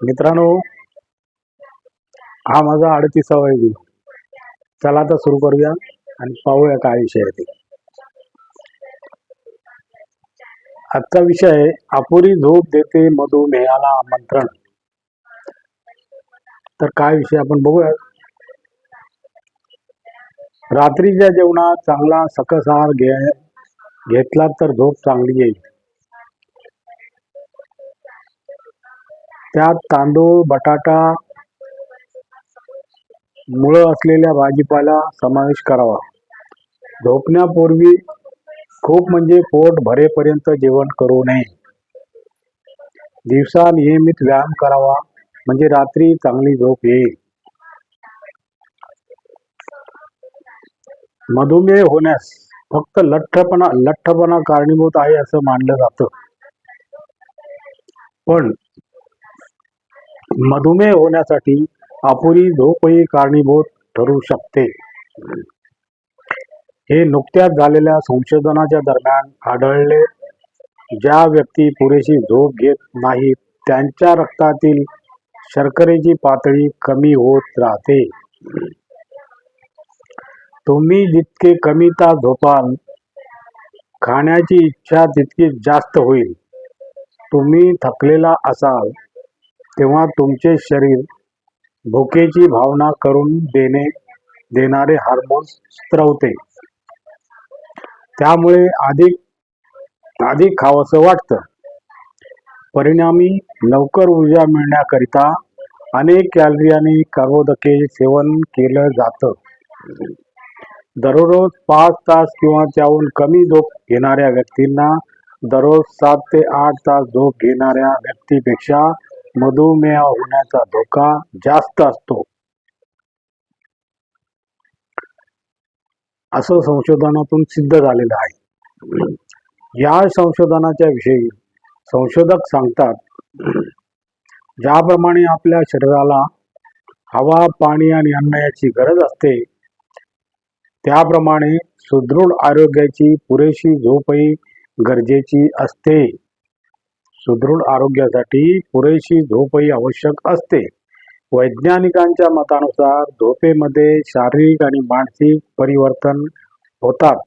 मित्रांनो हा माझा अडतीसावा व्हिडिओ चला आता सुरू करूया आणि पाहूया काय विषय आहे ते. आजचा विषय आहे अपुरी झोप देते मधुमेहाला आमंत्रण. तर काय विषय आपण बघूया? रात्रीच्या जेवणात चांगला सकस आहार घे घेतला तर झोप चांगली येईल. त्यात तांदूळ बटाटा मुळं असलेल्या भाजीपाला समावेश करावा. झोपण्यापूर्वी खूप म्हणजे पोट भरेपर्यंत जेवण करू नये. दिवसा नियमित व्यायाम करावा म्हणजे रात्री चांगली झोप येईल. मधुमेह होण्यास फक्त लठ्ठपणा लठ्ठपणा कारणीभूत आहे असं मानलं जातं. पण मधुमेह होण्यासाठी अपुरी झोपही कारणीभूत ठरू शकते. हे नुकत्याच झालेल्या संशोधनाच्या दरम्यान आढळले ज्या व्यक्ती पुरेशी झोप घेत नाहीत त्यांच्या रक्तातील शर्करेची पातळी कमी होत राहते. तुम्ही जितके कमी तास झोपाल खाण्याची इच्छा तितकी जास्त होईल. तुम्ही थकलेला असाल तेव्हा तुमचे शरीर भुकेची भावना करून देणे देणारे हार्मोन्स स्त्रवते त्यामुळे अधिक अधिक खावंसं वाटतं. परिणामी लवकर ऊर्जा मिळण्याकरिता अनेक कॅलरी आणि कार्बोदके सेवन केलं जातं. दररोज पाच तास किंवा त्याहून कमी झोप घेणाऱ्या व्यक्तींना दररोज सात ते आठ तास झोप घेणाऱ्या व्यक्तीपेक्षा मधुमेह होण्याचा धोका जास्त असतो. असं संशोधनातून सिद्ध झालेलं आहे. या संशोधनाच्या विषयी संशोधक सांगतात ज्याप्रमाणे आपल्या शरीराला हवा पाणी आणि अन्न याची गरज असते त्याप्रमाणे सुदृढ आरोग्याची पुरेशी झोपही गरजेची असते. सुदृढ आरोग्यासाठी पुरेशी झोपही आवश्यक असते. वैज्ञानिकांच्या मतानुसार झोपेमध्ये शारीरिक आणि मानसिक परिवर्तन होतात.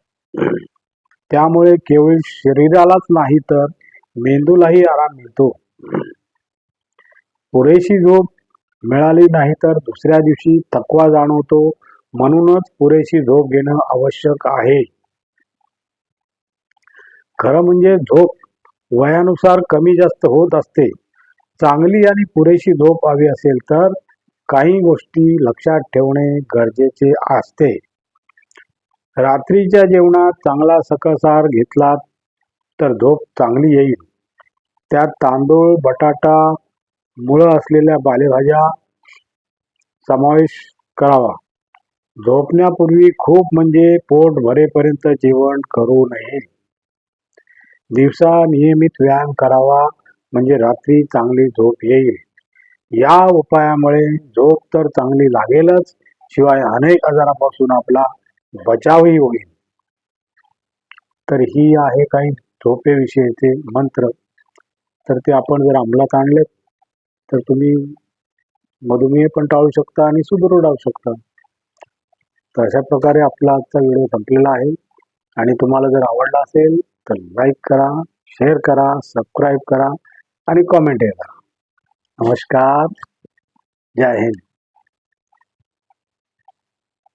त्यामुळे केवळ शरीरालाच नाही तर मेंदूलाही आराम मिळतो. पुरेशी झोप मिळाली नाही तर दुसऱ्या दिवशी थकवा जाणवतो. म्हणूनच पुरेशी झोप घेणं आवश्यक आहे. खरं म्हणजे झोप वयानुसार कमी जास्त होत असते. चांगली आणि पुरेशी झोप हवी असेल तर काही गोष्टी लक्षात ठेवणे गरजेचे असते. रात्रीच्या जेवणात चांगला सकसार घेतला तर झोप चांगली येईल. त्यात तांदूळ बटाटा मुळं असलेल्या पालेभाज्या समावेश करावा. झोपण्यापूर्वी खूप म्हणजे पोट भरेपर्यंत जेवण करू नये. दिवसा नियमित व्यायाम करावा म्हणजे रात्री चांगली झोप येईल. या उपायामुळे झोप तर चांगली लागेलच शिवाय अनेक आजारापासून आपला बचावही होईल. तर ही आहे काही झोपेविषयीचे मंत्र. तर ते आपण जर अंमलात आणले तर तुम्ही मधुमेह पण टाळू शकता आणि सुदृढ राहू शकता. तर अशा प्रकारे आपला आजचा व्हिडिओ संपलेला आहे. आणि तुम्हाला जर आवडला असेल तर लाईक करा शेअर करा सबस्क्राईब करा आणि कॉमेंटही करा नमस्कार. जय हिंद.